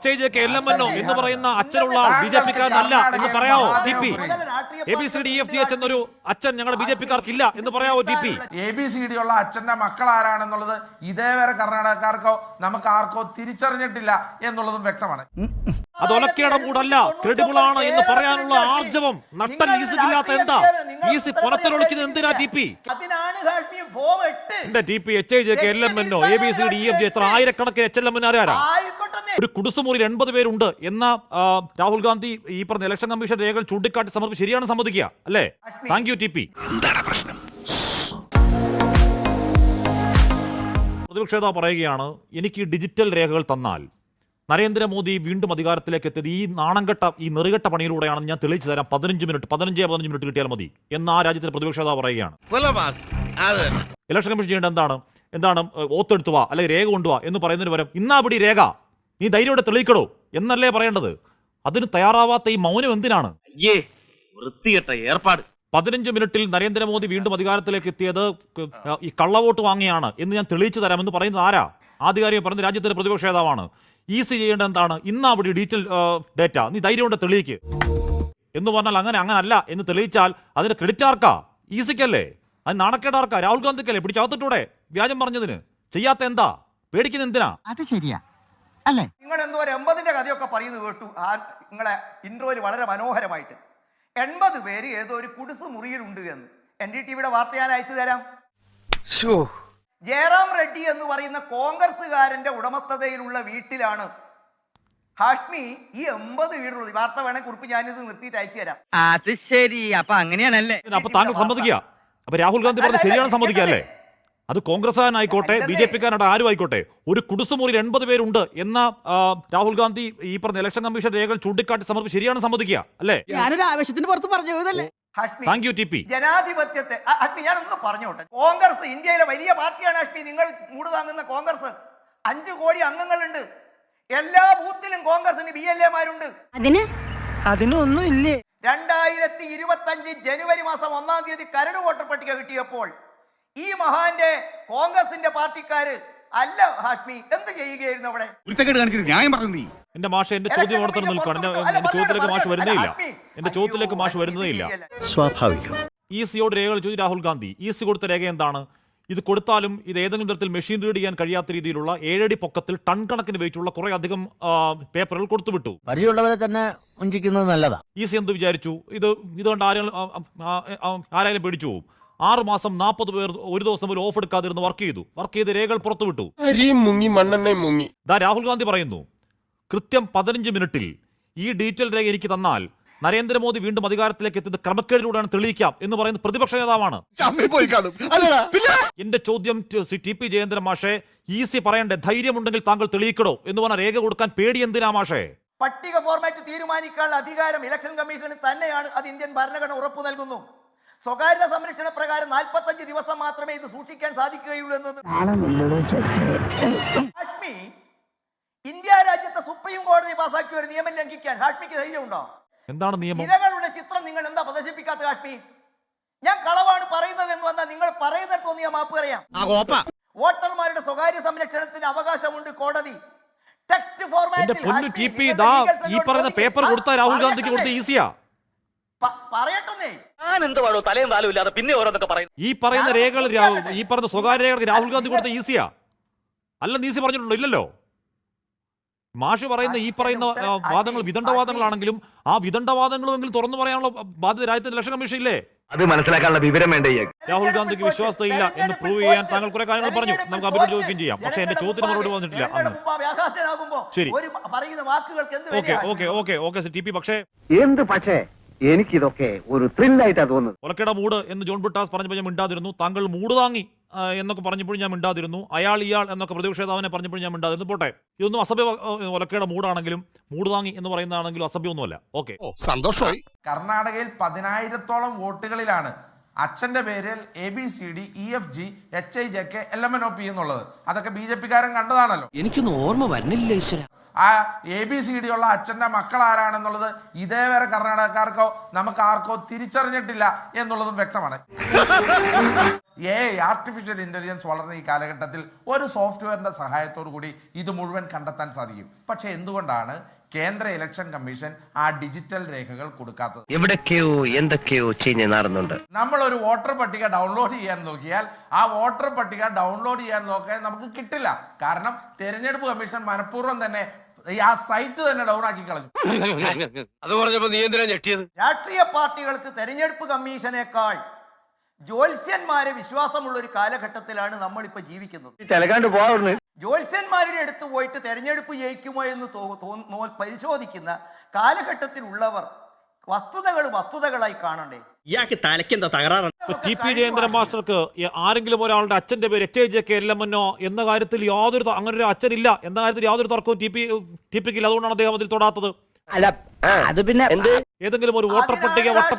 H I J K L M എന്നോ എന്ന് പറയുന്ന അച്ഛനുള്ള ബി ജെ പിക്കാരനല്ല എന്ന് പറയാവോ T P? A B C D F G H എന്നൊരു അച്ഛൻ ഞങ്ങളുടെ ബി ജെ പിക്കാർക്കില്ല എന്ന് പറയാവോ T P? A B C D ഉള്ള അച്ഛന്റെ മക്കൾ ആരാണെന്നുള്ളത് ഇതേവരെ കർണാടകക്കാർക്കോ നമുക്ക് ആർക്കോ തിരിച്ചറിഞ്ഞിട്ടില്ല എന്നുള്ളതും വ്യക്തമാണ്. അത് ഒലക്കേടെ കൂടല്ല ക്രെഡിബിൾ ആണ് എന്ന് പറയാനുള്ള ആർജവം നട്ടൻ ഈസിക്കില്ലാത്ത എന്താ? ഈസി പുറത്തിലൊളിക്കുന്നത് എന്തിനാ ടി പി? എന്റെ T P H I J K L M എന്നോ A B C D F G എത്ര ആയിരക്കണക്കിന് എച്ച് എൽ എം ആരാ ഒരു കുടുസുമുറിയിൽ എൺപത് പേരുണ്ട് എന്ന രാഹുൽ ഗാന്ധി ഈ പറഞ്ഞ ഇലക്ഷൻ കമ്മീഷൻ രേഖകൾ ചൂണ്ടിക്കാട്ടി സമർപ്പിച്ച് ശരിയാണ് സമ്മതിക്കുക അല്ലേ? താങ്ക് യു ടി പി പ്രതിപക്ഷ നേതാവ് പറയുകയാണ് എനിക്ക് ഡിജിറ്റൽ രേഖകൾ തന്നാൽ നരേന്ദ്രമോദി വീണ്ടും അധികാരത്തിലേക്ക് എത്തിയത് ഈ നാണംകെട്ട ഈ നെറുകെട്ട പണിയിലൂടെയാണെന്ന് ഞാൻ തെളിയിച്ചു തരാം. പതിനഞ്ച് മിനിറ്റ് പതിനഞ്ച് പതിനഞ്ച് മിനിറ്റ് കിട്ടിയാൽ മതി. എന്ന് ആ രാജ്യത്തിന്റെ പ്രതിപക്ഷ നേതാവ് പറയുകയാണ് ഇലക്ഷൻ കമ്മീഷൻ ചെയ്യേണ്ട എന്താണ്? എന്താണ് ഓത്തെടുത്തുവാ അല്ലെങ്കിൽ രേഖ കൊണ്ടുവാ എന്ന് പറയുന്നതിന് പകരം ഇന്നാ പിടി രേഖ. നീ ധൈര്യയോടെ തെളിയിക്കടോ എന്നല്ലേ പറയേണ്ടത്? അതിന് തയ്യാറാവാത്ത ഈ മൗനം എന്തിനാണ്? അയ്യേ വൃത്തികെട്ട ഏർപ്പാട്. പതിനഞ്ച് മിനിറ്റിൽ നരേന്ദ്രമോദി വീണ്ടും അധികാരത്തിലേക്ക് എത്തിയത് ഈ കള്ളവോട്ട് വാങ്ങിയാണ് എന്ന് ഞാൻ തെളിയിച്ചു തരാമെന്ന് പറയുന്നത് ആരാ? ആധികാരികം പറഞ്ഞ രാജ്യത്തിന്റെ പ്രതിപക്ഷ നേതാവാണ്. ഈസി ചെയ്യേണ്ട എന്താണ്? ഇന്നാ അവിടെ ഡീറ്റെയിൽ ഡേറ്റ. നീ ധൈര്യം കൊണ്ട് തെളിയിക്ക്. എന്ന് പറഞ്ഞാൽ അങ്ങനെ അങ്ങനെ അല്ല എന്ന് തെളിയിച്ചാൽ അതിന്റെ ക്രെഡിറ്റ് ആർക്കാ? ഈസിക്കല്ലേ? അത് നാണക്കേടാർക്കാ രാഹുൽ ഗാന്ധിക്കല്ലേ? പിടിച്ചകത്തിട്ടൂടെ വ്യാജം പറഞ്ഞതിന്. ചെയ്യാത്ത എന്താ? പേടിക്കുന്ന എന്തിനാ? അത് ശരിയാ. അല്ലേ? നിങ്ങൾ എന്തോ ഒരു എൺപതിന്റെ കഥയൊക്കെ പറയുന്നത് കേട്ടു. ആ നിങ്ങളെ ഇൻട്രോയിൽ വളരെ മനോഹരമായിട്ട്. എൺപത് പേര് ഏതോ ഒരു കുടിസ് മുറിയിലുണ്ട് എന്ന്. എൻ ഡി ടി വിയുടെ വാർത്ത ഞാൻ അയച്ചു തരാം. ജയറാം റെഡ്ഡി എന്ന് പറയുന്ന കോൺഗ്രസ്സുകാരന്റെ ഉടമസ്ഥതയിലുള്ള വീട്ടിലാണ് ഹാഷ്മി ഈ എൺപത് വീടുള്ളത് വാർത്ത വേണേ കുറിപ്പ് ഞാനിത് നിർത്തിയിട്ട് അയച്ചു തരാം. അത് ശരി. അപ്പൊ അങ്ങനെയാണല്ലേ? അപ്പൊ താങ്കൾ സമ്മതിക്കുക. അപ്പൊ രാഹുൽ ഗാന്ധി പറഞ്ഞു ശരിയാണ് സമ്മതിക്കുക അല്ലേ? അത് കോൺഗ്രസ്സുകാരനായിക്കോട്ടെ ബി ജെ പിക്കാരുടെ ആരും ആയിക്കോട്ടെ ഒരു കുടുസുമുറിയിൽ എൺപത് പേരുണ്ട് എന്ന രാഹുൽ ഗാന്ധി ഈ പറഞ്ഞ ഇലക്ഷൻ കമ്മീഷൻ രേഖകൾ ചൂണ്ടിക്കാട്ടി സമർപ്പിച്ച് ശരിയാണ് സമ്മതിക്കുക അല്ലേ? ഞാനൊരു ആവശ്യത്തിന് പുറത്ത് പറഞ്ഞു പോയതല്ലേ Hashmi thank you T P ജനാധിപത്യത്തെ അഷ്മി അഷ്മി ഞാനൊന്ന് പറഞ്ഞോട്ടെ. കോൺഗ്രസ് ഇന്ത്യയിലെ വലിയ പാർട്ടിയാണ് അഷ്മി നിങ്ങൾ മൂടുതാങ്ങുന്ന കോൺഗ്രസ്. അഞ്ചു കോടി അംഗങ്ങളുണ്ട്. എല്ലാ ബൂത്തിലും കോൺഗ്രസിന് ബി എൽ എമാരുണ്ട്. അതിന്? അതിനൊന്നും ഇല്ലേ രണ്ടായിരത്തി ഇരുപത്തി അഞ്ച് ജനുവരി മാസം ഒന്നാം തീയതി കരട് വോട്ടർ പട്ടിക കിട്ടിയപ്പോൾ ഈ മഹാന്റെ കോൺഗ്രസിന്റെ പാർട്ടിക്കാര് അല്ല ഹാഷ്മി എന്ത് ചെയ്യുകയായിരുന്നു അവിടെ? എന്റെ മാഷ എന്റെ ചോദ്യം തന്നെ നിൽക്കുകയാണ് എന്റെ ചോദ്യത്തിലേക്ക് മാഷ് വരുന്നേ ഇല്ല. എന്റെ ചോദ്യത്തിലേക്ക് മാഷ് വരുന്നേ ഇല്ല. സ്വാഭാവികം. ഇ സിയോട് രേഖകൾ ചോദിച്ചു രാഹുൽ ഗാന്ധി. ഇ സി കൊടുത്ത രേഖ എന്താണ്? ഇത് കൊടുത്താലും ഇത് ഏതെങ്കിലും തരത്തിൽ മെഷീൻ റീഡ് ചെയ്യാൻ കഴിയാത്ത രീതിയിലുള്ള ഏഴടി പൊക്കത്തിൽ ടൺ കണക്കിന് വെയിറ്റുള്ള കുറെ അധികം പേപ്പറുകൾ കൊടുത്തുവിട്ടു പരിചയമുള്ളവരെ തന്നെ ഉഞ്ചിക്കുന്നത് നല്ലതാ. ഇ സി എന്ത് വിചാരിച്ചു? ഇത് ഇതുകൊണ്ട് ആരെങ്കിലും ആരായാലും പേടിച്ചു പോകും ആറ് മാസം നാൽപ്പത് പേർ ഒരു ദിവസം പോലും ഓഫ് എടുക്കാതിരുന്ന് വർക്ക് ചെയ്തു. വർക്ക് ചെയ്ത് രേഖകൾ പുറത്തുവിട്ടു. മുങ്ങി മണ്ണെണ്ണയും മുങ്ങി. ദാ രാഹുൽ ഗാന്ധി പറയുന്നു കൃത്യം പതിനഞ്ച് മിനിറ്റിൽ ഈ ഡീറ്റെയിൽ രേഖ എനിക്ക് തന്നാൽ നരേന്ദ്രമോദി വീണ്ടും അധികാരത്തിലേക്ക് എത്തിയത് ക്രമക്കേടിലൂടെയാണ് തെളിയിക്കാം എന്ന് പറയുന്ന പ്രതിപക്ഷ നേതാവാണ്. എന്റെ ചോദ്യം ടി പി ജയേന്ദ്രൻ മാഷെ ഈസി പറയണ്ടേ ധൈര്യമുണ്ടെങ്കിൽ താങ്കൾ തെളിയിക്കണോ എന്ന് പറഞ്ഞ രേഖ കൊടുക്കാൻ പേടി എന്തിനാ മാഷേ? പട്ടിക ഫോർമാറ്റ് തീരുമാനിക്കാനുള്ള അധികാരം ഇലക്ഷൻ കമ്മീഷന് തന്നെയാണ്. അത് ഇന്ത്യൻ ഭരണഘടന ഉറപ്പു നൽകുന്നു. സ്വകാര്യത സംരക്ഷണ പ്രകാരം നാൽപ്പത്തഞ്ച് ദിവസം മാത്രമേ ഇത് സൂക്ഷിക്കാൻ സാധിക്കുകയുള്ളൂ എന്നത്. ഹാഷ്മി ഇന്ത്യ രാജ്യത്തെ സുപ്രീം കോടതി പാസാക്കിയ ഒരു നിയമം ലംഘിക്കാൻ ഹാഷ്മിക്ക് ധൈര്യമുണ്ടോ? എന്താണ് നിയമം? ഇരകളുടെ ചിത്രം നിങ്ങൾ എന്താ പ്രദർശിപ്പിക്കാത്ത ഹാഷ്മി? ഞാൻ കളവാണ് പറയുന്നത് എന്ന് വന്നാൽ നിങ്ങൾ പറയുന്നിടത്തൊന്ന് ഞാൻ മാപ്പ് പറയാം. വോട്ടർമാരുടെ സ്വകാര്യ സംരക്ഷണത്തിന് അവകാശമുണ്ട് കോടതി. ടെക്സ്റ്റ് ഫോർമാറ്റിൽ പൊന്നു പി ദാ ഈ പറയുന്ന പേപ്പർ കൊടുത്ത രാഹുൽ ഗാന്ധിക്ക് കൊടുത്ത ഈസിയാ. പ- പറയട്ടെ ഞാൻ എന്ത് പാടോ തലയും താലും ഇല്ലാതെ പിന്നെ ഓരോന്നൊക്കെ പറയുന്നു ഈ പറയുന്ന രേഖകൾ ഈ പറഞ്ഞ സ്വകാര്യ രേഖകൾ രാഹുൽ ഗാന്ധി കൊടുത്ത ഈസിയാ. അല്ല നീസി പറഞ്ഞിട്ടുണ്ടോ? ഇല്ലല്ലോ. മാഷ് പറയുന്ന ഈ പറയുന്ന ആ, വാദങ്ങൾ വിദണ്ഡവാദങ്ങളാണെങ്കിലും ആ വിദണ്ഡവാദങ്ങളുമെങ്കിലും തുറന്നു പറയാനുള്ള ബാധ്യത രാജ്യത്തെ ഇലക്ഷൻ കമ്മീഷൻ ഇല്ലേ? അത് മനസ്സിലാക്കാനുള്ള വിവരം വേണ്ടേ രാഹുൽ ഗാന്ധിക്ക് വിശ്വാസതയില്ല എന്ന് പ്രൂവ് ചെയ്യാൻ താങ്കൾ കുറെ കാര്യങ്ങൾ പറഞ്ഞു. നമുക്ക് അവരോട് ചോദിക്കുകയും ചെയ്യാം. പക്ഷെ എന്റെ ചോദ്യത്തിന് മറുപടി വന്നിട്ടില്ല അന്ന്. ശരി. ഒരു പറയുന്ന വാക്കുകൾക്ക് എന്ത് okay okay okay okay T P പക്ഷേ എന്ത് പക്ഷേ? എനിക്കിതൊക്കെ ഒരു ത്രില്ലായിട്ടാ തോന്നുന്നത്. ഒലക്കയുടെ മൂട് എന്ന് ജോൺ ബിട്ടാസ് പറഞ്ഞപ്പോൾ ഞാൻ മിണ്ടാതിരുന്നു. താങ്കൾ മൂട് താങ്ങി ആ, എന്നൊക്കെ പറഞ്ഞപ്പോൾ ഞാൻ മിണ്ടാതിരുന്നു. അയാൾ ഇയാൾ എന്നൊക്കെ പ്രതിപക്ഷേതാവിനെ പറഞ്ഞപ്പോൾ ഞാൻ മിണ്ടാതിരുന്നു. പോട്ടെ. ഇതൊന്നും അസഭ്യ ആ, ഒലക്കയുടെ മൂടാണെങ്കിലും മൂട് താങ്ങി എന്ന് പറയുന്നതാണെങ്കിലും അസഭ്യമൊന്നുമല്ല. ഓക്കെ. സന്തോഷമായി. കർണാടകയിൽ പതിനായിരത്തോളം വോട്ടുകളിലാണ് അച്ഛന്റെ പേരിൽ A B C D E F G H I J K L M N O P എന്നുള്ളത്. അതൊക്കെ ബി ജെ പിക്കാരൻ കണ്ടതാണല്ലോ. എനിക്കൊന്നും ഓർമ്മ വരുന്നില്ല ഈശ്വര. ആ എ ബി സി ഡി ഉള്ള അച്ഛന്റെ മക്കൾ ആരാണെന്നുള്ളത് ഇതേവരെ കർണാടകക്കാർക്കോ നമുക്ക് ആർക്കോ തിരിച്ചറിഞ്ഞിട്ടില്ല എന്നുള്ളതും വ്യക്തമാണ്. എ ആർട്ടിഫിഷ്യൽ ഇന്റലിജൻസ് വളർന്ന ഈ കാലഘട്ടത്തിൽ ഒരു സോഫ്റ്റ്വെയറിന്റെ സഹായത്തോടു കൂടി ഇത് മുഴുവൻ കണ്ടെത്താൻ സാധിക്കും. പക്ഷെ എന്തുകൊണ്ടാണ് കേന്ദ്ര ഇലക്ഷൻ കമ്മീഷൻ ആ ഡിജിറ്റൽ രേഖകൾ കൊടുക്കാത്തത്? എവിടൊക്കെയോ എന്തൊക്കെയോ ചീഞ്ഞ് നാറുന്നുണ്ട്. നമ്മൾ ഒരു വോട്ടർ പട്ടിക ഡൗൺലോഡ് ചെയ്യാൻ നോക്കിയാൽ ആ വോട്ടർ പട്ടിക ഡൗൺലോഡ് ചെയ്യാൻ നോക്കാൻ നമുക്ക് കിട്ടില്ല. കാരണം തെരഞ്ഞെടുപ്പ് കമ്മീഷൻ മനഃപൂർവം തന്നെ ആ സൈറ്റ് തന്നെ ഡൗൺ ആക്കി കളഞ്ഞു. അത് പറഞ്ഞപ്പോ നീ എന്തിനാ ഞെട്ടിയത്? രാഷ്ട്രീയ പാർട്ടികൾക്ക് തെരഞ്ഞെടുപ്പ് കമ്മീഷനേക്കാൾ ജ്യോത്സ്യന്മാരെ വിശ്വാസമുള്ള ഒരു കാലഘട്ടത്തിലാണ് നമ്മൾ ഇപ്പൊ ജീവിക്കുന്നത് ജ്യോത്സ്യന്മാരുടെ അടുത്ത് പോയിട്ട് തെരഞ്ഞെടുപ്പ് ജയിക്കുമോ എന്ന് പരിശോധിക്കുന്ന കാലഘട്ടത്തിലുള്ളവർ വസ്തുതകൾ വസ്തുതകളായി കാണണ്ടേ? ഇയാൾക്ക് തലക്കെന്താ തകരാറാണ് ടി പി ജയേന്ദ്രൻ മാസ്റ്റർക്ക് ആരെങ്കിലും ഒരാളുടെ അച്ഛന്റെ പേര് H J K L M എന്നോ എന്ന കാര്യത്തിൽ യാതൊരു അങ്ങനെ ഒരു അച്ഛനില്ല എന്ന കാര്യത്തിൽ യാതൊരു തർക്കവും ടി പി ടി പിക്കില്ല. അതുകൊണ്ടാണ് അദ്ദേഹം അതിൽ തൊടാത്തത്. അല്ല അത് പിന്നെ ഏതെങ്കിലും ഒരു വോട്ടർ പട്ടിക വട്ടം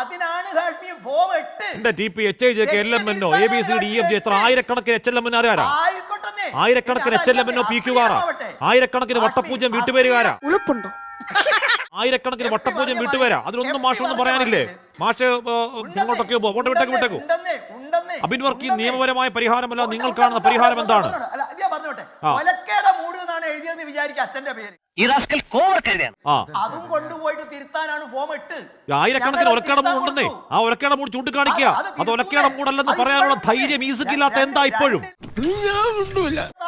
അതിനാണ് ഹാഷ്മി ഫോം എട്ട്. എന്റെ T P H I J K L M എന്നോ A B C D F G എത്ര ആയിരക്കണക്കിന് എച്ച് എൽ എം ആരാ? ആയിക്കോട്ടെ ആയിരക്കണക്കിന് എച്ച് എൽ എം എന്നോ പി ക്യുകാരാ ആയിരക്കണക്കിന് വട്ടപൂജ്യം വീട്ടുപേരുകാരാ? ഉളുപ്പുണ്ടോ? ആയിരക്കണക്കിന് വട്ടപ്പൂജ്യം വീട്ടുവരാ അതിലൊന്നും മാഷൊന്നും പറയാനില്ലേ? മാഷ് നിങ്ങോട്ടൊക്കെ വോട്ട് വിട്ടേക്ക് വിട്ടേക്കു. അബിൻ വർക്ക് നിയമപരമായ പരിഹാരമല്ല നിങ്ങൾ കാണുന്ന പരിഹാരം എന്താണ്? എഴുതിയെന്ന് വിചാരിക്കുക അച്ഛന്റെ പേര്. ഈ റാസ്കൽ കോവർ കഴുതയാണ് ആ. അതും കൊണ്ടുപോയിട്ട് തിരുത്താനാണ് ഫോം ഇട്ട് ആയിരക്കണക്കിന് ഒലക്കേടെ മൂടുണ്ടെന്നേ. ആ ഒലക്കേടെ മൂട് ചൂണ്ടിക്കാണിക്കുക. അത് അത് മൂടല്ലെന്ന് പറയാനുള്ള ധൈര്യം ഈസക്കില്ലാത്ത എന്താ ഇപ്പോഴും?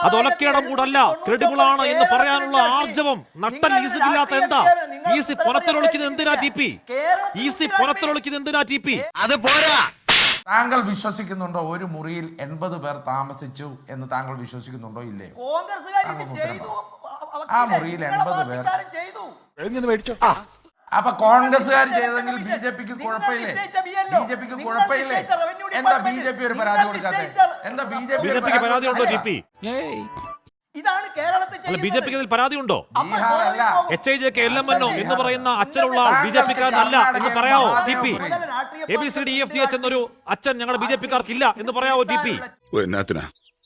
അത് ഒലക്കേടെ മൂടല്ല. ക്രെഡിബിൾ ആണ് എന്ന് പറയാനുള്ള ആർജവം. നട്ടൻ ഈസിക്കില്ലാത്ത എന്താ? ഈസി പുറത്തിലൊളിക്കുന്നത് എന്തിനാ ടി പി? ഈസി പുറത്തിലൊളിക്കുന്നത് എന്തിനാ ടി പി? അത് പോരാ. താങ്കൾ വിശ്വസിക്കുന്നുണ്ടോ? ഒരു മുറിയിൽ എൺപത് പേർ താമസിച്ചു എന്ന് താങ്കൾ വിശ്വസിക്കുന്നുണ്ടോ? ഇല്ലേ? ആ മുറിയിൽ എൺപത് പേർ. അപ്പൊ കോൺഗ്രസ്സുകാർ ചെയ്തെങ്കിൽ ബി ജെ പിക്ക് കുഴപ്പമില്ലേ? ബി ജെ പിക്ക് കുഴപ്പമില്ലേ? എന്താ ബി ജെ പി ഒരു പരാതി കൊടുക്കാതെ എന്താ ബി ജെ പി ജെ പരാതി ഉണ്ടോ പി ഇതാണ് കേരളത്തിൽ ബി ജെ പിക്ക് അതിൽ പരാതി ഉണ്ടോ? അപ്പോൾ ബീഹാർ കോടതി അല്ല. പോകും. H I J K L M എന്നോ എന്ന് പറയുന്ന അച്ഛനുള്ള ബി ജെ പിക്കാരനല്ല എന്ന് പറയാവോ? C P. A B C D F G H എന്നൊരു അച്ഛൻ ഞങ്ങളുടെ ബി ജെ പിക്കാർക്കില്ല എന്ന് പറയാവോ ടി പി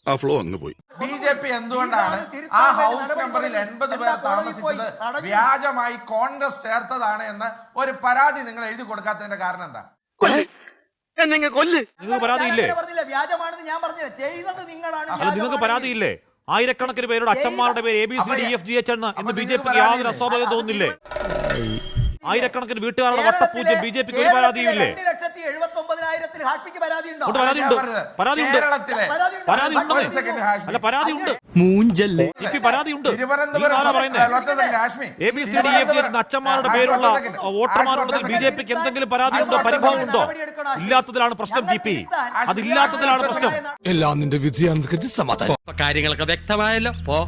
ആ ഫ്ലോ അങ്ങ് പോയി. ബി ജെ പി എന്തുകൊണ്ടാണ്? ആ ഹൗസ് നമ്പറിൽ എൺപത് പേർ താമസിച്ചത് വ്യാജമായി കോൺഗ്രസ് ചേർത്തതാണ് എന്ന് ഒരു പരാതി നിങ്ങൾ എഴുതി കൊടുക്കാത്തതിന്റെ കാരണം എന്താ? നിങ്ങൾക്ക് പരാതിയില്ലേ? പറഞ്ഞില്ല. വ്യാജമാണെന്ന് ഞാൻ ചെയ്തത് നിങ്ങളാണ്. അല്ല നിങ്ങൾക്ക്. പരാതിയില്ലേ? ആയിരക്കണക്കിന് പേരുടെ അച്ഛന്മാരുടെ പേര് A B C D F G H എന്ന് ഇന്ന് ബി ജെ പിക്ക് യാതൊരു? അസ്വാഭാവികം തോന്നുന്നില്ലേ ആയിരക്കണക്കിന് വീട്ടുകാരുടെ വട്ടപ്പൂജ്യം ബി ജെ പിക്ക് ഒരു പരാതിയുമില്ലേ കേരളത്തിലെ രണ്ട് ലക്ഷത്തി എഴുപത്തി പരാതിയുണ്ടോ ഉണ്ട് പരാതിയുണ്ട്? ഞാൻ പറഞ്ഞത്, പരാതിയുണ്ട്. കേരളത്തിലെ പരാതിയുണ്ടോ? പരാതി ഒരു ഉണ്ടെന്നേ സെക്കൻഡ് ഹാഷ്മി. അല്ല പരാതിയുണ്ട്. മൂഞ്ചല്ലേ? ടി പരാതിയുണ്ട്. തിരുവനന്തപുരം നിങ്ങൾ ആരാ പറയുന്നത് ഒറ്റ second Hashmi. A B C D F G അച്ഛന്മാരുടെ പേരുള്ള വോട്ടർമാരുടെ ബി ജെ പിക്ക് എന്തെങ്കിലും പരാതിയുണ്ടോ? പരിഭവം ഉണ്ടോ ഇല്ലാത്തതിലാണ് പ്രശ്നം ജി പി. അതില്ലാത്തതിലാണ് പ്രശ്നം. എല്ലാം നിന്റെ വിധിയാണെന്ന് സമാധാനം. കാര്യങ്ങളൊക്കെ വ്യക്തമായല്ലോ. പോ.